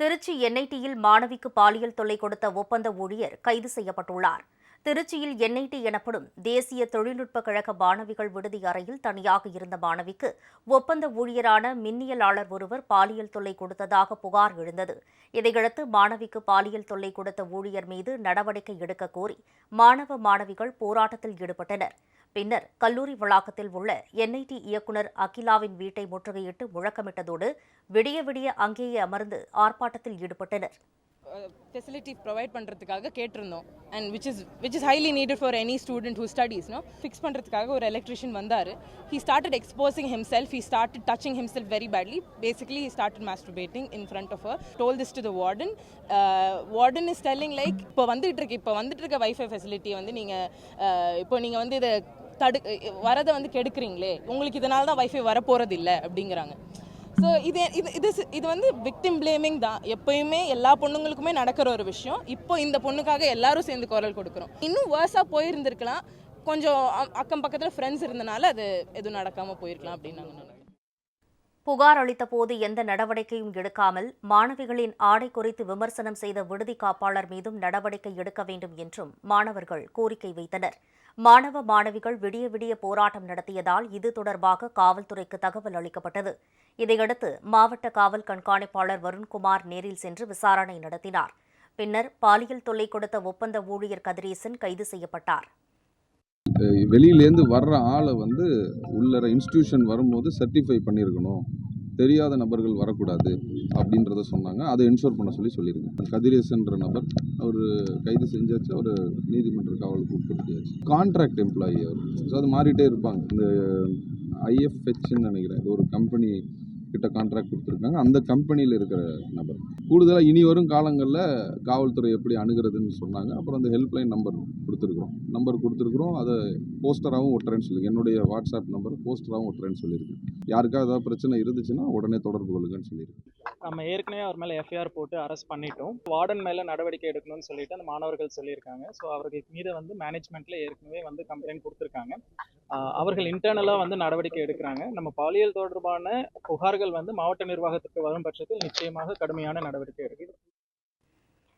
திருச்சி என்ஐடியில் மாணவிக்கு பாலியல் தொல்லை கொடுத்த ஒப்பந்த ஊழியர் கைது செய்யப்பட்டுள்ளார். திருச்சியில் என்ஐடி எனப்படும் தேசிய தொழில்நுட்ப கழக மாணவிகள் விடுதி அறையில் தனியாக இருந்த மாணவிக்கு ஒப்பந்த ஊழியரான மின்னியலாளர் ஒருவர் பாலியல் தொல்லை கொடுத்ததாக புகார் எழுந்தது. இதையடுத்து மாணவிக்கு பாலியல் தொல்லை கொடுத்த ஊழியர் மீது நடவடிக்கை எடுக்க கோரி மாணவ மாணவிகள் போராட்டத்தில் ஈடுபட்டனர். பின்னர் கல்லூரி வளாகத்தில் உள்ள என்ஐடி இயக்குநர் அகிலாவின் வீட்டை முற்றுகையிட்டு முழக்கமிட்டதோடு விடிய விடிய அங்கேயே அமர்ந்து ஆர்ப்பாட்டத்தில் ஈடுபட்டனர். ஃபெசிலிட்டி ப்ரொவைட் பண்ணுறதுக்காக கேட்டிருந்தோம். And which is which is highly needed for any student who studies no fix பண்ணுறதுக்காக ஒரு எலக்ட்ரிஷியன் வந்தார். He started exposing himself he started touching himself very badly basically he started masturbating in front of our told this to the warden warden is telling like இப்போ வந்துட்டு இருக்கு இப்போ வந்துட்டு இருக்க wifi facility வந்து நீங்கள் இப்போ நீங்கள் வந்து இதை தடு வரதை வந்து கெடுக்குறீங்களே. உங்களுக்கு இதனால தான் வைஃபை வரப்போகிறது இல்லை அப்படிங்கிறாங்க. ஸோ இது இது இது இது வந்து விக்டிம் பிளேமிங் தான். எப்பயுமே எல்லா பொண்ணுங்களுக்குமே நடக்கிற ஒரு விஷயம். இப்போ இந்த பொண்ணுக்காக எல்லாரும் சேர்ந்து குரல் கொடுக்குறோம். இன்னும் வேர்ஸாக போயிருந்திருக்கலாம். கொஞ்சம் அக்கம் பக்கத்தில் ஃப்ரெண்ட்ஸ் இருந்தனால அது எதுவும் நடக்காமல் போயிருக்கலாம் அப்படின்னு நாங்கள் புகார் அளித்தபோது எந்த நடவடிக்கையும் எடுக்காமல் மாணவிகளின் ஆடை குறித்து விமர்சனம் செய்த விடுதி காப்பாளர் மீதும் நடவடிக்கை எடுக்க வேண்டும் என்றும் மாணவர்கள் கோரிக்கை வைத்தனர். மாணவ மாணவிகள் விடிய விடிய போராட்டம் நடத்தியதால் இது தொடர்பாக காவல்துறைக்கு தகவல் அளிக்கப்பட்டது. இதையடுத்து மாவட்ட காவல் கண்காணிப்பாளர் வருண்குமார் நேரில் சென்று விசாரணை நடத்தினார். பின்னர் பாலியல் தொல்லை கொடுத்த ஒப்பந்த ஊழியர் கதிரேசன் கைது செய்யப்பட்டார். வெளியிலேருந்து வர்ற ஆளை வந்து உள்ளர இன்ஸ்டியூஷன் வரும்போது சர்டிஃபை பண்ணியிருக்கணும். தெரியாத நபர்கள் வரக்கூடாது அப்படின்றத சொன்னாங்க. அதை என்ஷோர் பண்ண சொல்லி சொல்லியிருக்கேன். கதிரேசன்ற நபர் அவர் கைது செஞ்சாச்சு. அவர் நீதிமன்ற காவலுக்கு உட்படுத்தியாச்சு. கான்ட்ராக்ட் எம்ப்ளாயி அவர். ஸோ அது மாறிட்டே இருப்பாங்க. இந்த ஐஎஃப்ஹெச்ன்னு நினைக்கிறேன். இது ஒரு கம்பெனி கிட்ட கான்ட்ராக்ட் கொடுத்துருக்காங்க. அந்த கம்பெனியில் இருக்கிற நபர். கூடுதலாக இனி வரும் காலங்களில் காவல்துறை எப்படி அணுகிறதுன்னு சொன்னாங்க. அப்புறம் அந்த ஹெல்ப்லைன் நம்பர் கொடுத்துருக்குறோம். நம்பர் கொடுத்துருக்குறோம். அதை போஸ்டராகவும் ஒட்டுறேன்னு சொல்லியிருக்கேன் என்னுடைய வாட்ஸ்அப் நம்பர் போஸ்டராகவும் ஒட்டுறேன்னு சொல்லியிருக்கேன் யாருக்கா ஏதாவது பிரச்சனை இருந்துச்சுன்னா உடனே தொடர்பு கொள்ளுங்கன்னு சொல்லியிருக்கேன் நம்ம ஏற்கனவே அவர் மேலே எஃப்ஐஆர் போட்டு அரெஸ்ட் பண்ணிட்டோம். வார்டன் மேலே நடவடிக்கை எடுக்கணும்னு சொல்லிட்டு அந்த மாணவர்கள் சொல்லியிருக்காங்க. ஸோ அவர்களுக்கு மீது வந்து மேனேஜ்மெண்ட்ல ஏற்கனவே வந்து கம்ப்ளைண்ட் கொடுத்துருக்காங்க. அவர்கள் இன்டர்னலாக வந்து நடவடிக்கை எடுக்கிறாங்க. நம்ம பாலியல் தொடர்பான புகார்கள் வந்து மாவட்ட நிர்வாகத்திற்கு வரும் பட்சத்தில் நிச்சயமாக கடுமையான நடவடிக்கை எடுக்கிறது.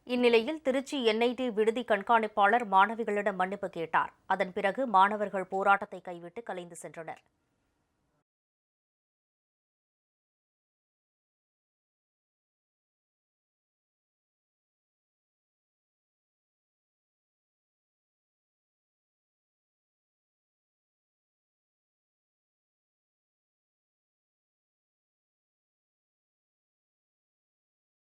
இந்நிலையில் திருச்சி என்ஐடி விடுதி கண்காணிப்பாளர் மாணவிகளிடம் மன்னிப்பு கேட்டார். அதன் பிறகு மாணவர்கள் போராட்டத்தை கைவிட்டு கலைந்து சென்றனர்.